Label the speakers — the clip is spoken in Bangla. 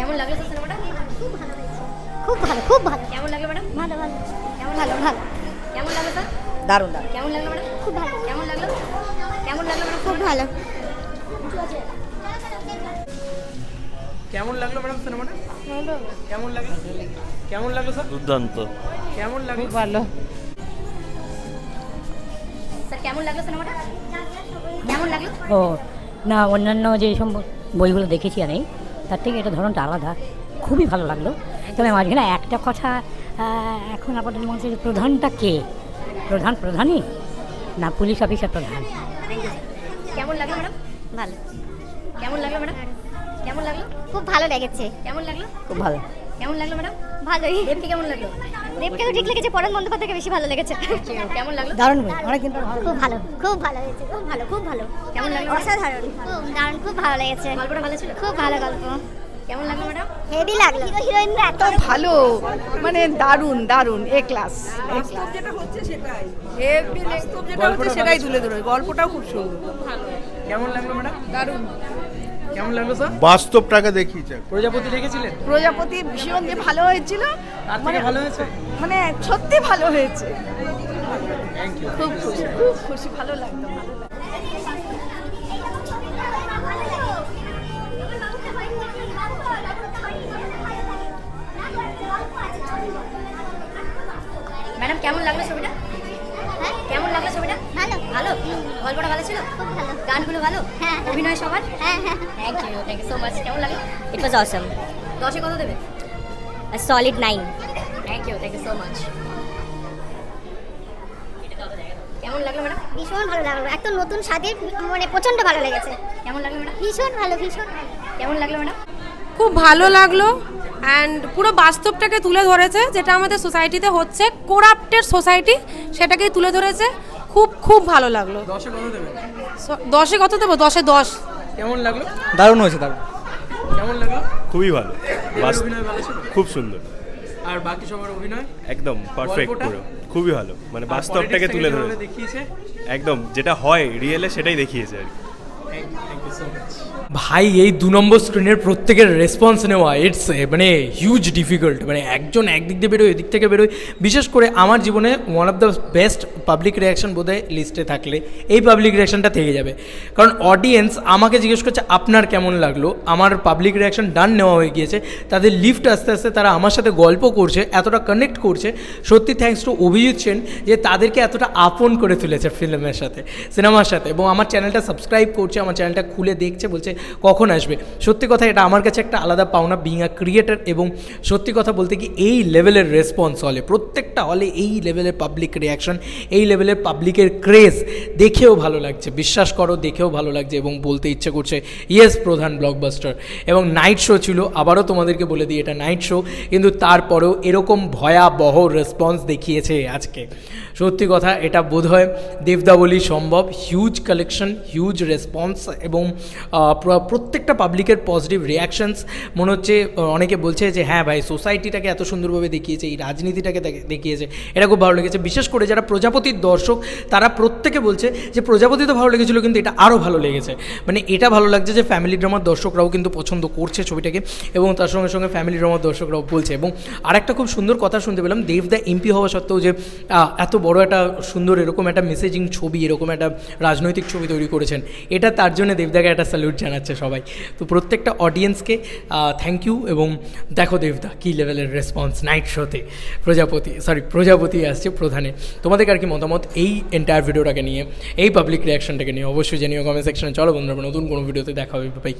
Speaker 1: কেমন লাগল স্যার সিনেমাটা
Speaker 2: খুব ভালো খুব ভালো খুব ভালো।
Speaker 1: কেমন লাগল ম্যাডাম
Speaker 2: ভালো ভালো।
Speaker 1: কেমন
Speaker 2: ভালো
Speaker 1: লাগল?
Speaker 2: ভালো।
Speaker 1: কেমন লাগল স্যার
Speaker 3: দারুণ দারুণ।
Speaker 1: কেমন লাগল ম্যাডাম
Speaker 2: খুব ভালো।
Speaker 1: কেমন লাগল? কেমন লাগল ম্যাডাম
Speaker 2: খুব ভালো।
Speaker 4: কেমন লাগল ম্যাডাম সিনেমাটা কেমন লাগল? কেমন লাগল স্যার
Speaker 5: দুর্দান্ত।
Speaker 4: কেমন লাগল?
Speaker 3: ভালো।
Speaker 1: স্যার কেমন লাগল সিনেমাটা কেমন লাগল?
Speaker 6: ও না অন্যান্য যে সব বইগুলো দেখেছি আমি তার থেকে এটা ধরনটা আলাদা। খুবই ভালো লাগল। তবে মাঝখানে একটা কথা এখন আপাতত মনে হচ্ছে যে প্রধানটা কে? প্রধান প্রধানই? না পুলিশ অফিসার প্রধান।
Speaker 1: কেমন লাগল ম্যাডাম?
Speaker 2: ভালো।
Speaker 1: কেমন লাগল ম্যাডাম? কেমন লাগল?
Speaker 2: খুব ভালো লেগেছে।
Speaker 1: কেমন লাগল?
Speaker 3: খুব ভালো।
Speaker 1: কেমন লাগল ম্যাডাম
Speaker 2: ভালোই।
Speaker 1: দেবকে কেমন লাগল?
Speaker 2: দেবকে তো ঠিক লেগেছে পরাণ বন্দ্যোপাধ্যায়কে বেশি ভালো লেগেছে।
Speaker 1: কেমন লাগল?
Speaker 3: দারুণ বই। অনেক দিন
Speaker 2: খুব ভালো খুব ভালো হয়েছে খুব ভালো খুব ভালো।
Speaker 1: কেমন লাগল
Speaker 2: অসাধারণ খুব দারুণ খুব ভালো লেগেছে।
Speaker 1: গল্পটা ভালো ছিল?
Speaker 2: খুব ভালো গল্প।
Speaker 1: কেমন লাগল ম্যাডাম
Speaker 2: হেভি লাগল। হিরো হিরোইনরা এত
Speaker 3: ভালো। মানে দারুণ দারুণ এ ক্লাস
Speaker 7: যেটা হচ্ছে সেটাই। হেভি বাস্তব যেটা হচ্ছে সেটাই তুলে ধরে। গল্পটাও খুব সুন্দর।
Speaker 4: কেমন লাগল ম্যাডাম দারুণ। কেমন লাগল স্যার?
Speaker 5: বাস্তবটাকে দেখিয়েছে।
Speaker 4: প্রজাপতি দেখেছিলেন?
Speaker 3: প্রজাপতি ভীষণ যে ভালো হয়েছিল
Speaker 4: তার থেকে ভালো হয়েছে?
Speaker 3: মানে সত্যি ভালো হয়েছে। খুব খুশি খুব খুশি ভালো লাগল ভালো লাগল।
Speaker 1: ম্যাডাম কেমন লাগল ছবিটা?
Speaker 2: হ্যাঁ?
Speaker 1: কেমন লাগল ছবিটা?
Speaker 2: ভালো?
Speaker 1: গল্পটা ভালো ছিল?
Speaker 2: খুব ভালো।
Speaker 1: গানগুলো ভালো?
Speaker 2: হ্যাঁ।
Speaker 1: অভিনয় সবার?
Speaker 2: হ্যাঁ হ্যাঁ।
Speaker 1: Thank you thank you so much কেমন লাগল
Speaker 6: ইট ওয়াজ অসম
Speaker 1: দশে কত দেবে?
Speaker 6: Solid nine
Speaker 1: thank you thank you so much কেমন লাগল ম্যাডাম?
Speaker 2: ভীষণ ভালো লাগল। এত নতুন স্বাদের মানে প্রচণ্ড ভালো লেগেছে।
Speaker 1: কেমন লাগল ম্যাডাম?
Speaker 2: ভীষণ ভালো ভীষণ ভালো।
Speaker 1: কেমন লাগল ম্যাডাম?
Speaker 8: খুব ভালো লাগল। অ্যান্ড পুরো বাস্তবটাকে তুলে ধরেছে যেটা আমাদের সোসাইটিতে হচ্ছে কোরাপ্টেড সোসাইটি সেটাকেই তুলে ধরেছে। খুব খুব ভালো লাগল।
Speaker 4: দশে কত দেবেন
Speaker 8: দশে কত দেবো? দশে দশ।
Speaker 4: কেমন লাগল?
Speaker 9: দারুণ হয়েছে দারুণ।
Speaker 4: কেমন লাগল?
Speaker 5: খুবই ভালো।
Speaker 4: অভিনয় ভালো ছিল?
Speaker 5: খুব সুন্দর।
Speaker 4: আর বাকি সবার অভিনয়?
Speaker 5: একদম পারফেক্ট পুরো। খুবই ভালো। মানে বাস্তবটাকে তুলে ধরে
Speaker 4: দেখিয়েছে?
Speaker 5: একদম যেটা হয় রিয়েলে সেটাই দেখিয়েছে আর কি।
Speaker 9: ভাই, এই দু নম্বর স্ক্রিনের প্রত্যেকের রেসপন্স নেওয়া ইটস মানে হিউজ ডিফিকাল্ট মানে একজন একদিক দিয়ে বেরোয়, এদিক থেকে বেরোয়। বিশেষ করে আমার জীবনে one of the best public reaction বোধহয় লিস্টে থাকলে এই পাবলিক রিয়াকশনটা থেকে যাবে। কারণ অডিয়েন্স আমাকে জিজ্ঞেস করছে, আপনার কেমন লাগল? আমার পাবলিক রিয়াকশন ডান নেওয়া হয়ে গিয়েছে। তাদের লিফট আস্তে আস্তে তারা আমার সাথে গল্প করছে, এতটা কানেক্ট করছে। সত্যি থ্যাঙ্কস টু অভিজিৎ সেন যে তাদেরকে এতটা আপন করে তুলেছে ফিল্মের সাথে সিনেমার সাথে। এবং আমার চ্যানেলটা সাবস্ক্রাইব করছে আমার চ্যানেলটা খুলে দেখছে, বলছে, কখন আসবে? সত্যি কথা, এটা আমার কাছে একটা আলাদা পাওনা বিং আ ক্রিয়েটার এবং সত্যি কথা বলতে কি, এই লেভেলের রেসপন্স হলে প্রত্যেকটা হলে এই লেভেলের পাবলিক রিয়াকশন এই লেভেলের পাবলিকের ক্রেজ দেখেও ভালো লাগছে। বিশ্বাস করো, দেখেও ভালো লাগছে এবং বলতে ইচ্ছে করছে ইয়েস প্রধান ব্লকবাস্টার এবং নাইট শো ছিল, আবারও তোমাদেরকে বলে দিই, এটা নাইট শো কিন্তু তারপরেও এরকম ভয়াবহ রেসপন্স দেখিয়েছে আজকে। সত্যি কথা, এটা বোধহয় দেবদাবলি সম্ভব হিউজ কালেকশন হিউজ রেসপন্স এবং প্রত্যেকটা পাবলিকের পজিটিভ রিয়াকশনস মনে হচ্ছে অনেকে বলছে যে হ্যাঁ ভাই সোসাইটিটাকে এত সুন্দরভাবে দেখিয়েছে, এই রাজনীতিটাকে দেখিয়েছে। এটা খুব ভালো লেগেছে। বিশেষ করে যারা প্রজাপতির দর্শক, তারা প্রত্যেকে বলছে যে, প্রজাপতি তো ভালো লেগেছিলো, কিন্তু এটা আরও ভালো লেগেছে। মানে এটা ভালো লাগছে যে ফ্যামিলি ড্রামার দর্শকরাও কিন্তু পছন্দ করছে ছবিটাকে এবং তার সঙ্গে সঙ্গে ফ্যামিলি ড্রামার দর্শকরাও বলছে। এবং আরেকটা খুব সুন্দর কথা শুনতে পেলাম দেবদা এমপি হওয়া সত্ত্বেও যে এত বড় একটা সুন্দর এরকম একটা মেসেজিং ছবি, এরকম একটা রাজনৈতিক ছবি তৈরি করেছেন, এটা তার জন্য দেবদাকে একটা স্যালুট জানাচ্ছে সবাই। তো প্রত্যেকটা অডিয়েন্সকে থ্যাংক ইউ এবং দেখো দেবদা, কী লেভেলের রেসপন্স নাইট শোতে প্রজাপতি সরি প্রজাপতি আসছে প্রধানে। তোমাদের আর কি মতামত এই এন্টায়ার ভিডিওটাকে নিয়ে, এই পাবলিক রিয়াকশনটাকে নিয়ে? অবশ্যই জানিও কমেন্ট সেকশনে চলো বন্ধুরা, নতুন কোনো ভিডিওতে দেখা হবে। বাই